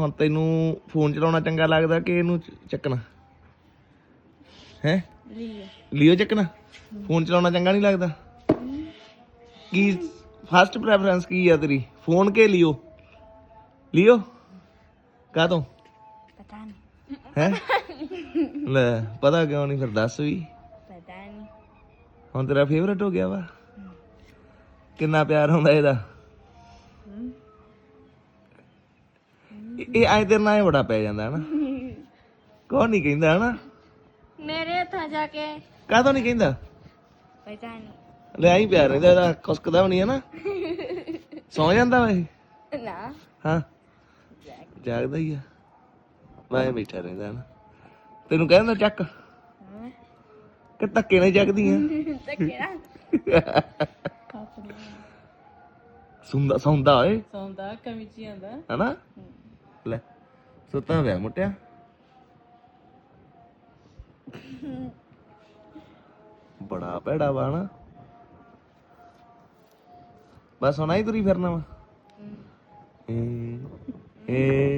ਹੁਣ ਤੈਨੂੰ ਫੋਨ ਚਲਾਉਣਾ ਚੰਗਾ ਲੱਗਦਾ ਕਿ ਇਹਨੂੰ ਚੱਕਣਾ? ਹੈ? ਲੀਓ। ਲਿਓ ਚੱਕਣਾ? ਫੋਨ ਚਲਾਉਣਾ ਚੰਗਾ ਨਹੀਂ ਲੱਗਦਾ? ਕੀ ਫਸਟ ਪ੍ਰੈਫਰੈਂਸ ਕੀ ਆ ਤੇਰੀ? ਫੋਨ ਕੇ ਲਿਓ? ਲਿਓ? ਕਾ ਤੋਂ ਪਤਾ ਨਹੀਂ। ਹੈ? ਲੈ ਪਤਾ ਕਿਉਂ ਨਹੀਂ ਫਿਰ ਦੱਸ ਵੀ। ਪਤਾ ਨਹੀਂ। ਹੁਣ ਤੇਰਾ ਫੇਵਰਟ ਹੋ ਗਿਆ ਵਾ। ਕਿੰਨਾ ਪਿਆਰ ਹੁੰਦਾ ਇਹਦਾ? ਇਹ- ਐ ਤੇਰੇ ਨਾਲ ਹੀ ਬੜਾ ਪੈ ਜਾਂਦਾ ਹਨਾ। ਕੌਣ ਨਹੀਂ ਕਹਿੰਦਾ ਹਨਾ? ਮੇਰੇ ਹੱਥਾਂ ਜਾ ਕੇ। ਕਾਹਤੋਂ ਨਹੀਂ ਕਹਿੰਦਾ? ਪਤਾ ਨਹੀਂ। ਲੈ ਆਈ ਪਿਆਰ ਰਹਿੰਦਾ ਇਹਦਾ ਖੁਸਕਦਾ ਵੀ ਨਹੀਂ ਹਨਾ। ਸੌ ਜਾਂਦਾ ਵਾ ਇਹ? ਨਾ। ਹਾਂ। ਜਾਗਦਾ ਹੀ ਆ। ਮੈਂ ਬੈਠਾ ਰਹਿੰਦਾ ਹਨਾ। ਤੈਨੂੰ ਕਹਿੰਦਾ ਚੱਕ। ਹਾਂ। ਕਿ ਧੱਕੇ ਨਾਲ ਜਗਦੀ ਆ। ਤੇ ਕਿਹੜਾ ਸੁੰਦਾ ਸੌਂਦਾ ਓਏ। ਸੌਂਦਾ ਕਮੀਚੀ ਆਂਦਾ ਹਨਾ? ਲੈ ਸੁੱਤਾ ਪਿਆ ਮੁੱਟਿਆ ਬੜਾ ਭੈੜਾ ਵਾ ਨਾ। ਬਸ ਹੁਣ ਹੀ ਤੁਰੀ ਫਿਰਨਾ ਵਾ। ਏ ਏ